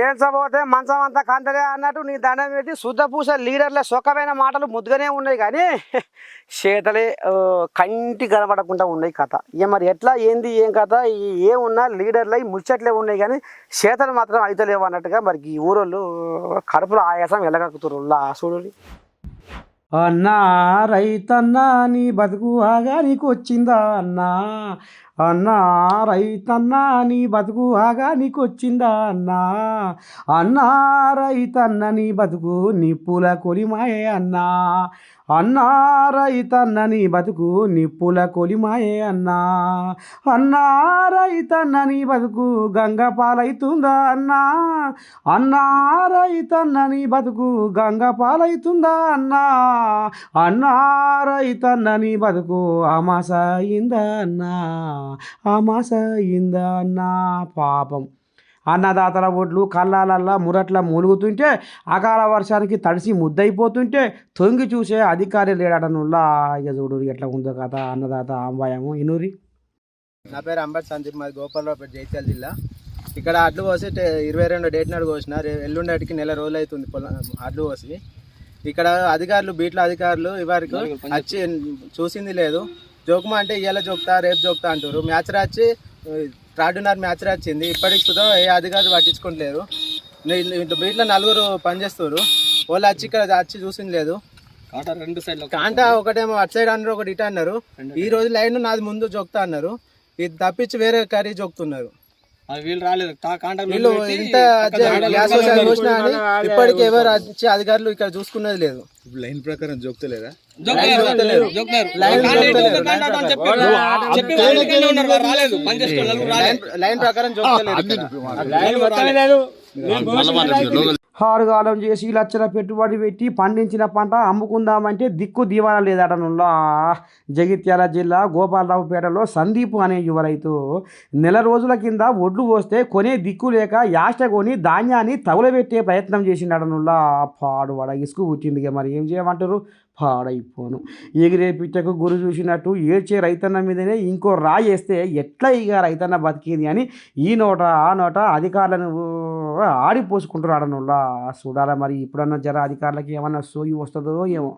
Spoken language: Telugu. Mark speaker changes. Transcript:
Speaker 1: ఏడ్చబోతే మంచం అంతా కందరే అన్నట్టు నీ దండం పెట్టి శుద్ధ పూస లీడర్ల సుఖమైన మాటలు ముద్దుగానే ఉన్నాయి కానీ చేతలే కంటి కనబడకుండా ఉన్నాయి కథ. ఇక మరి ఎట్లా ఏంది ఏం కథ ఏమున్నా లీడర్లు అవి ముచ్చట్లే ఉన్నాయి కానీ చేతలు మాత్రం అయితలేవు అన్నట్టుగా మరి ఈ ఊరోళ్ళు కడుపులో ఆయాసం ఎలగక్కుతురు చూడు. అన్నా రైతన్నా నీ బతుకు ఆగా నీకు వచ్చిందా అన్నా? అన్నా రైతన్నా నీ బతుకు ఆగా నీకు వచ్చిందా అన్నా? అన్నా రైతన్న నీ బతుకు నిప్పుల కొలిమాయే అన్నా? అన్నా రైతన్నని బతుకు నిప్పుల కొలిమాయే అన్నా. అన్నా రైతన్న బతుకు గంగ పాలైతుందా అన్నా. అన్నా బతుకు గంగ పాలైతుందా అన్నా. అన్నా రైతన్నని బతుకు అమాస అయిందా అన్నా. అమాస అయిందా అన్నా. పాపం. అన్నదాతల ఒడ్లు కళ్ళాలల్లా మురట్ల మూలుగుతుంటే అకాల వర్షానికి తడిసి ముద్దయిపోతుంటే తొంగి చూసే అధికారి లేడనుల్లా ఇక చూడు ఎట్లా ఉందో కదా అన్నదాత ఆంబాయము. ఇనూరి.
Speaker 2: నా పేరు అంబట్ సందీప్ మాది గోపాలరావుపేట జైత్యాల జిల్లా. ఇక్కడ అడ్లు కోసి టే- ఇరవై రెండు డేట్ నాడు కోసిన ఎల్లుండటికి నెల రోజులు అవుతుంది పొలం అడ్లు కోసి ఇక్కడ అధికారులు బీట్ల అధికారులు ఇవరికి వచ్చి చూసింది లేదు. జోకుమా అంటే ఇవాళ జోక్తా రేపు జోక్తా అంటారు మ్యాచ్ రాచి త్రాడున్నర మ్యాచ్ రాచింది ఇప్పటికి సుధా ఏ అధికారులు పట్టించుకోవట్లేరు బీట్లో నలుగురు పనిచేస్తారు వాళ్ళు వచ్చి ఇక్కడ వచ్చి చూసింది లేదు
Speaker 3: రెండు సైడ్లు
Speaker 2: కాంటా ఒకటేమో అటు సైడ్ అన్నారు ఒకటి ఇటు అన్నారు. ఈ రోజు లైన్ నాది ముందు జోక్తా అన్నారు. ఇది తప్పించి వేరే కర్రీ జోక్తున్నారు.
Speaker 3: వీళ్ళు రాలేదు.
Speaker 2: వీళ్ళు ఇంత గ్యాస్ వచ్చి చూసినా అని ఇప్పటికి ఎవరు వచ్చి అధికారులు ఇక్కడ చూసుకున్నది లేదు.
Speaker 4: లైన్ ప్రకారం జోక్తలేదా?
Speaker 2: లైన్ ప్రకారం ఇక్కడ.
Speaker 1: హారుగాలం చేసి లక్షల పెట్టుబడి పెట్టి పండించిన పంట అమ్ముకుందామంటే దిక్కు దీవాన లేదటనుల్లా జగిత్యాల జిల్లా గోపాలరావుపేటలో సందీప్ అనే యువ రైతు నెల రోజుల కింద ఒడ్లు పోస్తే కొనే దిక్కు లేక యాష్ట కొని ధాన్యాన్ని తగులబెట్టే ప్రయత్నం చేసిండటనుల్లా పాడు వడ ఇసుకు వచ్చింది మరి ఏం చేయమంటారు? పాడైపోను. ఎగిరే గురి చూసినట్టు ఏడ్చే రైతన్న మీదనే ఇంకో రాయి వేస్తే ఎట్లా ఇక రైతన్న బతికింది అని ఈ నోట ఆ నోట అధికారులను ఆడిపోసుకుంటున్నాడనుల్లా చూడాలా మరి ఇప్పుడన్నా జర అధికారులకి ఏమన్నా సోయి వస్తుందో ఏమో.